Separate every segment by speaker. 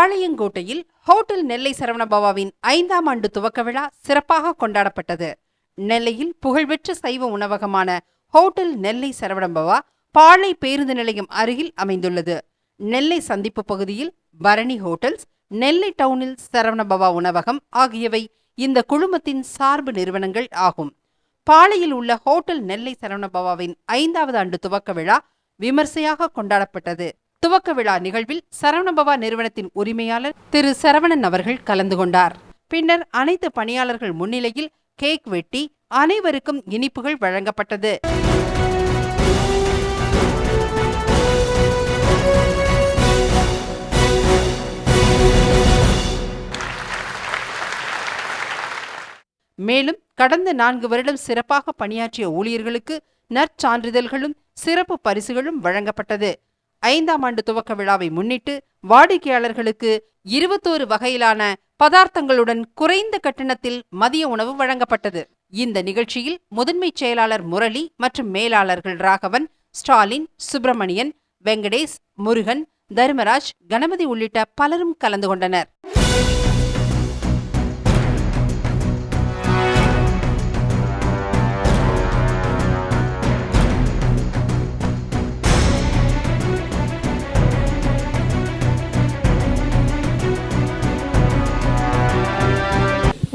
Speaker 1: பாளையங்கோட்டையில் ஹோட்டல் நெல்லை சரவணபவாவின் ஐந்தாம் ஆண்டு துவக்க விழா சிறப்பாக கொண்டாடப்பட்டது. நெல்லையில் புகழ்பெற்ற சைவ உணவகமான ஹோட்டல் நெல்லை சரவணபவா பாளை பேருந்து நிலையம் அருகில் அமைந்துள்ளது. நெல்லை சந்திப்பு பகுதியில் பரணி ஹோட்டல்ஸ் நெல்லை டவுனில் சரவணபவா உணவகம் ஆகியவை இந்த குழுமத்தின் சார்பு நிறுவனங்கள் ஆகும். பாளையில் உள்ள ஹோட்டல் நெல்லை சரவணபவாவின் ஐந்தாவது ஆண்டு துவக்க விழா விமர்சையாக கொண்டாடப்பட்டது. துவக்க விழா நிகழ்வில் சரவணபவா நிறுவனத்தின் உரிமையாளர் திரு சரவணன் அவர்கள் கலந்து கொண்டார். பின்னர் அனைத்து பணியாளர்கள் முன்னிலையில் கேக் வெட்டி அனைவருக்கும் இனிப்புகள் வழங்கப்பட்டது. மேலும் கடந்த நான்கு வருடம் சிறப்பாக பணியாற்றிய ஊழியர்களுக்கு நற்சான்றிதழ்களும் சிறப்பு பரிசுகளும் வழங்கப்பட்டது. ஐந்தாம் ஆண்டு துவக்க விழாவை முன்னிட்டு வாடிக்கையாளர்களுக்கு இருபத்தோரு வகையிலான பதார்த்தங்களுடன் குறைந்த கட்டணத்தில் மதிய உணவு வழங்கப்பட்டது. இந்த நிகழ்ச்சியில் முதன்மைச் செயலாளர் முரளி மற்றும் மேலாளர்கள் ராகவன் ஸ்டாலின் சுப்பிரமணியன் வெங்கடேஷ் முருகன் தர்மராஜ் கணபதி உள்ளிட்ட பலரும் கலந்து கொண்டனர்.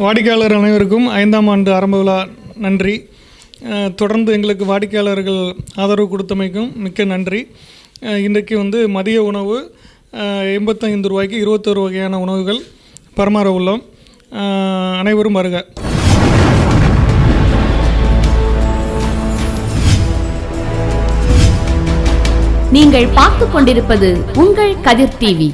Speaker 2: வாடிக்கையாளர் அனைவருக்கும் ஐந்தாம் ஆண்டு ஆரம்ப விழா நன்றி. தொடர்ந்து எங்களுக்கு வாடிக்கையாளர்கள் ஆதரவு கொடுத்தமைக்கும் மிக்க நன்றி. இன்றைக்கு வந்து மதிய உணவு எண்பத்தைந்து ரூபாய்க்கு இருபத்தோரு வகையான உணவுகள் பரமாற உள்ளோம். அனைவரும் வருக.
Speaker 3: நீங்கள் பார்த்து கொண்டிருப்பது உங்கள் கதிர் டிவி.